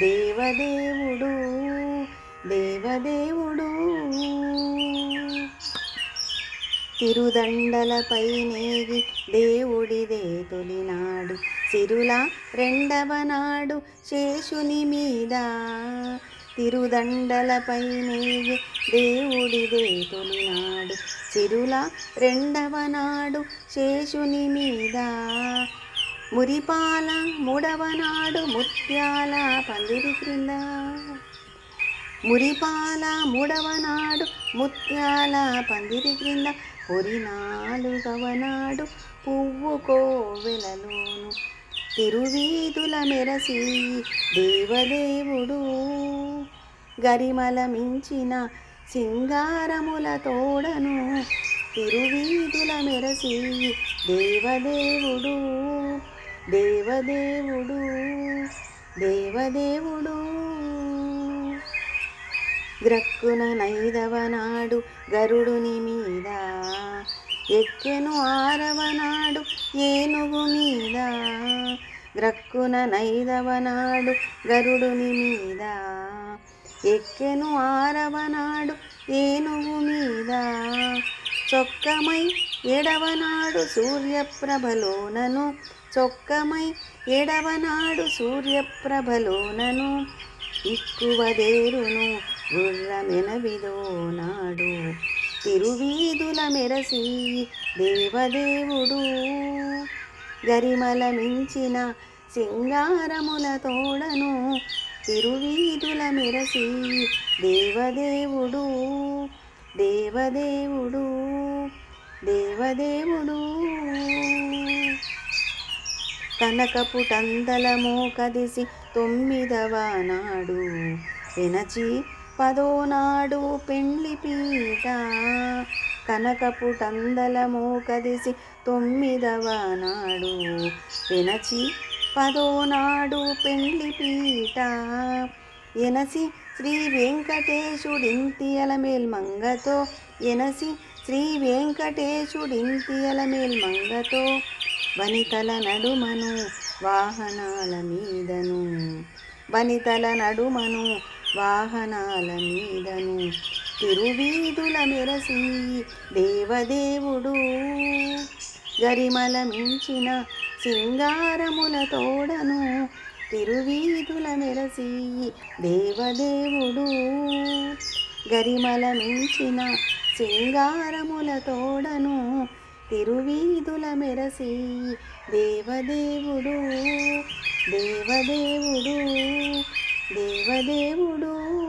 దేవదేవుడు దేవదేవుడు. తిరుదండలపై నేగి దేవుడిదే తొలినాడు సిరుల రెండవ నాడు శేషుని మీద. తిరుదండలపై నేగి దేవుడిదే తొలినాడు సిరుల రెండవ నాడు శేషుని మీద. మురిపాల మూడవ నాడు ముత్యాల పందిరి క్రింద. మురిపాల మూడవ నాడు ముత్యాల పందిరి క్రింద. పొరి నాలుగవ నాడు పువ్వు కోవెలలోను. తిరువీధుల మెరసి దేవదేవుడు. గరిమల మించిన సింగారముల తోడను తిరువీధుల మెరసి దేవదేవుడు. దేవదేవుడు దేవదేవుడు. గ్రక్కున నైదవ నాడు గరుడుని మీద. ఎక్కెను ఆరవ నాడు ఏనుగు మీద. గ్రక్కున నైదవ నాడు గరుడుని మీద. ఎక్కెను ఆరవ నాడు ఏనుగు మీద. చొక్కమై ఎడవనాడు సూర్యప్రభలోనను చొక్కమై ఎడవనాడు సూర్యప్రభలోనను. ఇక్కువదేరును గుర్రమెనవిదోనాడు. తిరువీధుల మెరసి దేవదేవుడు. గరిమల మించిన సింగారముల తోడను తిరువీధుల మెరసి దేవదేవుడు. దేవదేవుడు. దేవదేవుడు. కనకపు టందలము కదిసి తొమ్మిదవ నాడు వెనచి పదో నాడు పెండ్లి పీట. కనకపు టందలము కదిసి తొమ్మిదవ నాడు వెనచి పదో నాడు పెండ్లి పీట. ఎనసి శ్రీ వెంకటేశుడింతియల మేల్మంగతో ఎనసి శ్రీ వెంకటేశుడింతియల మేల్మంగతో వనితల నడుమను వాహనాల మీదను. వనితల నడుమను వాహనాల మీదను. తిరువీధుల మెరసి దేవదేవుడు. గరిమల మించిన సింగారముల తోడను తిరువీధుల మెరసి దేవదేవుడు. గరిమల మించిన సింగారముల తోడను తిరువీధుల మెరసి దేవదేవుడు దేవదేవుడు దేవదేవుడు.